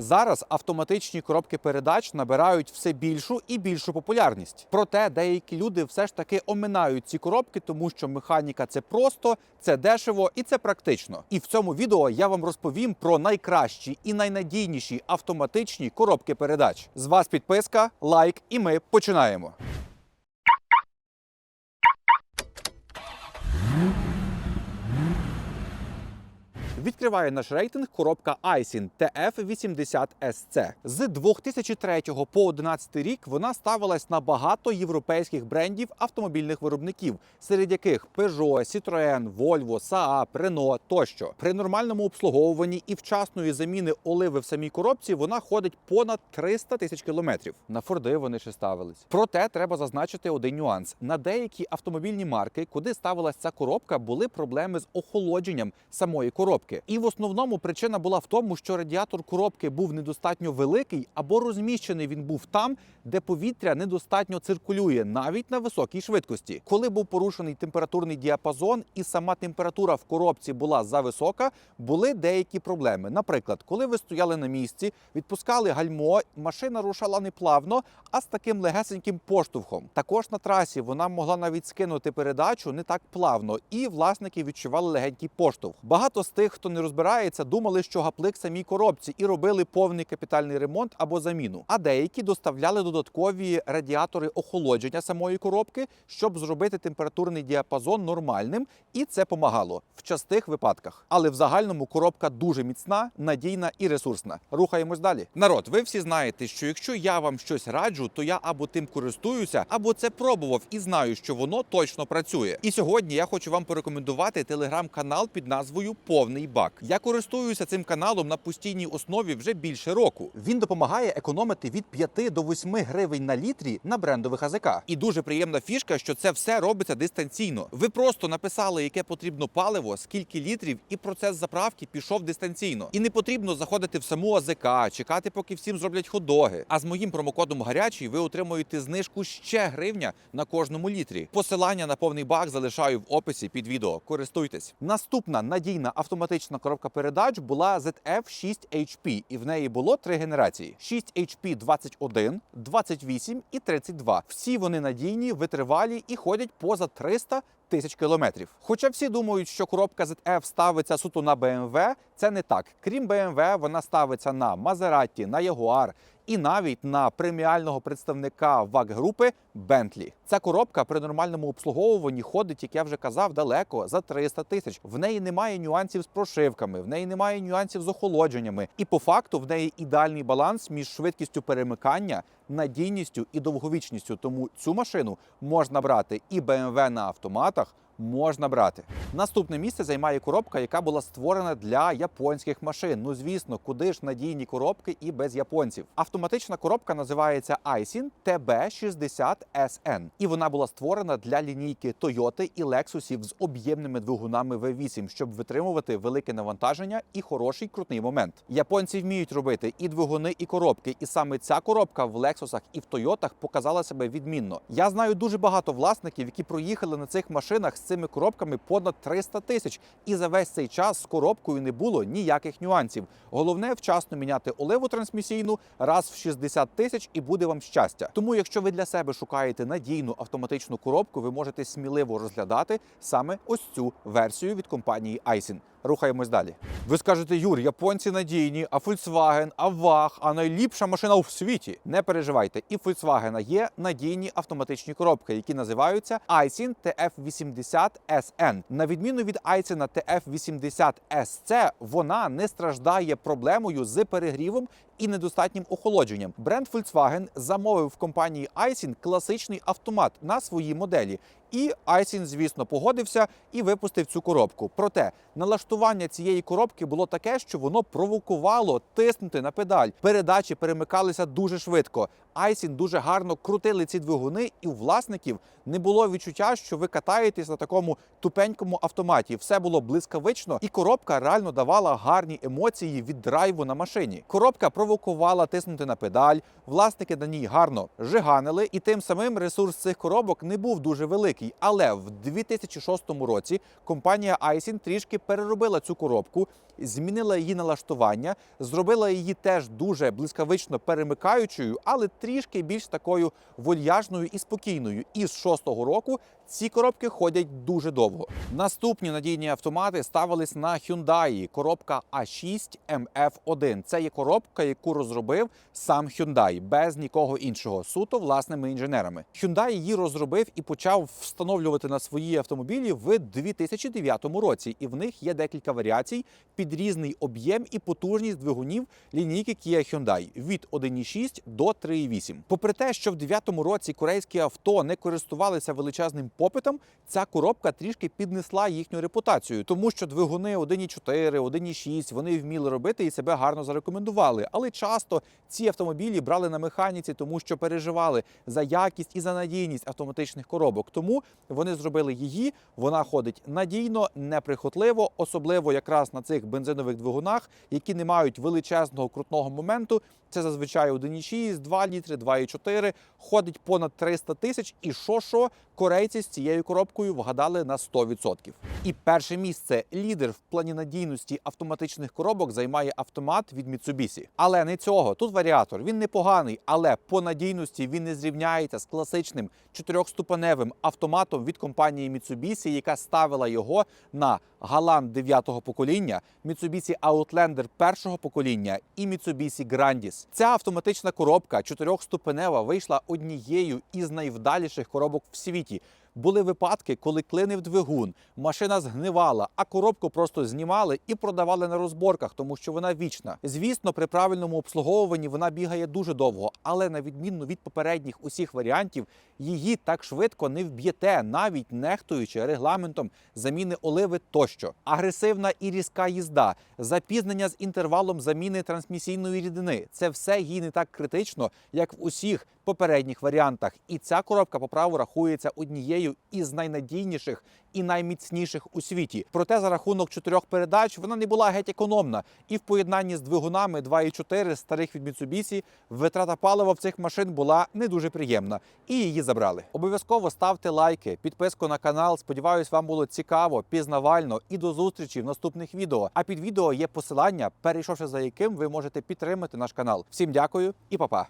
Зараз автоматичні коробки передач набирають все більшу і більшу популярність. Проте деякі люди все ж таки оминають ці коробки, тому що механіка це просто, це дешево і це практично. І в цьому відео я вам розповім про найкращі і найнадійніші автоматичні коробки передач. З вас підписка, лайк, і ми починаємо. Відкриває наш рейтинг коробка Aisin TF80SC. З 2003 по 2011 рік вона ставилась на багато європейських брендів автомобільних виробників, серед яких Peugeot, Citroën, Volvo, Saab, Renault тощо. При нормальному обслуговуванні і вчасної заміни оливи в самій коробці вона ходить понад 300 тисяч кілометрів. На Форди вони ще ставились. Проте треба зазначити один нюанс: на деякі автомобільні марки, куди ставилась ця коробка, були проблеми з охолодженням самої коробки. І в основному причина була в тому, що радіатор коробки був недостатньо великий або розміщений він був там, де повітря недостатньо циркулює, навіть на високій швидкості. Коли був порушений температурний діапазон і сама температура в коробці була зависока, були деякі проблеми. Наприклад, коли ви стояли на місці, відпускали гальмо, машина рушала не плавно, а з таким легесеньким поштовхом. Також на трасі вона могла навіть скинути передачу не так плавно, і власники відчували легенький поштовх. Багато з тих, хто не розбирається, думали, що гаплик самій коробці і робили повний капітальний ремонт або заміну. А деякі доставляли додаткові радіатори охолодження самої коробки, щоб зробити температурний діапазон нормальним, і це помагало в частих випадках. Але в загальному коробка дуже міцна, надійна і ресурсна. Рухаємось далі. Народ, ви всі знаєте, що якщо я вам щось раджу, то я або тим користуюся, або це пробував і знаю, що воно точно працює. І сьогодні я хочу вам порекомендувати телеграм-канал під назвою Повний бак. Я користуюся цим каналом на постійній основі вже більше року. Він допомагає економити від 5 до 8 гривень на літрі на брендових АЗК. І дуже приємна фішка, що це все робиться дистанційно. Ви просто написали, яке потрібно паливо, скільки літрів, і процес заправки пішов дистанційно. І не потрібно заходити в саму АЗК, чекати, поки всім зроблять ходоги. А з моїм промокодом гарячий ви отримуєте знижку ще гривня на кожному літрі. Посилання на повний бак залишаю в описі під відео. Користуйтесь. Наступна надійна автоматична коробка передач була ZF6HP, і в неї було три генерації: 6HP 21, 28 і 32. Всі вони надійні, витривалі і ходять поза 300 тисяч кілометрів. Хоча всі думають, що коробка ZF ставиться суто на BMW, це не так. Крім BMW, вона ставиться на Maserati, на Jaguar і навіть на преміального представника ваг групи Bentley. Ця коробка при нормальному обслуговуванні ходить, як я вже казав, далеко за 300 тисяч. В неї немає нюансів з прошивками, в неї немає нюансів з охолодженнями. І по факту в неї ідеальний баланс між швидкістю перемикання, надійністю і довговічністю. Тому цю машину можна брати і BMW на автоматах. Можна брати. Наступне місце займає коробка, яка була створена для японських машин. Ну звісно, куди ж надійні коробки і без японців. Автоматична коробка називається Aisin TB60SN. І вона була створена для лінійки Toyota і Lexus з об'ємними двигунами V8, щоб витримувати велике навантаження і хороший крутний момент. Японці вміють робити і двигуни, і коробки. І саме ця коробка в Lexusах і в Toyotах показала себе відмінно. Я знаю дуже багато власників, які проїхали на цих машинах з цими коробками понад 300 тисяч, і за весь цей час з коробкою не було ніяких нюансів. Головне вчасно міняти оливу трансмісійну раз в 60 тисяч, і буде вам щастя. Тому, якщо ви для себе шукаєте надійну автоматичну коробку, ви можете сміливо розглядати саме ось цю версію від компанії Aisin. Рухаємось далі. Ви скажете, Юр, японці надійні, а Volkswagen, а ВАГ, а найліпша машина у світі. Не переживайте, і Volkswagen є надійні автоматичні коробки, які називаються Aisin TF80 SN. На відміну від Aisin TF80 SC, вона не страждає проблемою з перегрівом і недостатнім охолодженням. Бренд Volkswagen замовив в компанії Aisin класичний автомат на своїй моделі. І Айсін, звісно, погодився і випустив цю коробку. Проте налаштування цієї коробки було таке, що воно провокувало тиснути на педаль. Передачі перемикалися дуже швидко. Айсін дуже гарно крутили ці двигуни, і у власників не було відчуття, що ви катаєтесь на такому тупенькому автоматі. Все було блискавично, і коробка реально давала гарні емоції від драйву на машині. Коробка провокувала тиснути на педаль. Власники на ній гарно жиганили, і тим самим ресурс цих коробок не був дуже великий. Але в 2006 році компанія Айсін трішки переробила цю коробку, змінила її налаштування, зробила її теж дуже блискавично перемикаючою, але трішки більш такою вольяжною і спокійною. І з шостого року ці коробки ходять дуже довго. Наступні надійні автомати ставились на Hyundai. Коробка A6 MF1. Це є коробка, яку розробив сам Hyundai, без нікого іншого, суто власними інженерами. Hyundai її розробив і почав встановлювати на свої автомобілі в 2009 році. І в них є декілька варіацій під різний об'єм і потужність двигунів лінійки Kia Hyundai від 1.6 до 3.8. Попри те, що в 2009 році корейські авто не користувалися величезним попитом, ця коробка трішки піднесла їхню репутацію, тому що двигуни 1.4, 1.6 вони вміли робити і себе гарно зарекомендували. Але часто ці автомобілі брали на механіці, тому що переживали за якість і за надійність автоматичних коробок. Тому вони зробили її. Вона ходить надійно, неприхотливо, особливо якраз на цих бензинових двигунах, які не мають величезного крутного моменту. Це зазвичай 1,6, 2 літри, 2,4, ходить понад 300 тисяч. І що що корейці з цією коробкою вгадали на 100%. І перше місце лідер в плані надійності автоматичних коробок займає автомат від Mitsubishi. Але не цього. Тут варіатор. Він непоганий, але по надійності він не зрівняється з класичним чотирьохступеневим автоматом від компанії Mitsubishi, яка ставила його на Галан 9-го покоління, Mitsubishi Outlander першого покоління і Mitsubishi Grandis. Ця автоматична коробка чотирьохступенева вийшла однією із найвдаліших коробок в світі. Були випадки, коли клинив двигун, машина згнивала, а коробку просто знімали і продавали на розборках, тому що вона вічна. Звісно, при правильному обслуговуванні вона бігає дуже довго, але на відміну від попередніх усіх варіантів, її так швидко не вб'єте, навіть нехтуючи регламентом заміни оливи тощо. Агресивна і різка їзда, запізнення з інтервалом заміни трансмісійної рідини це все їй не так критично, як в усіх попередніх варіантах. І ця коробка по праву рахується однією із найнадійніших і найміцніших у світі. Проте за рахунок чотирьох передач вона не була геть економна. І в поєднанні з двигунами 2.4 старих від Mitsubishi витрата палива в цих машин була не дуже приємна, і її забрали. Обов'язково ставте лайки, підписку на канал. Сподіваюсь, вам було цікаво, пізнавально і до зустрічі в наступних відео. А під відео є посилання, перейшовши за яким ви можете підтримати наш канал. Всім дякую і па-па!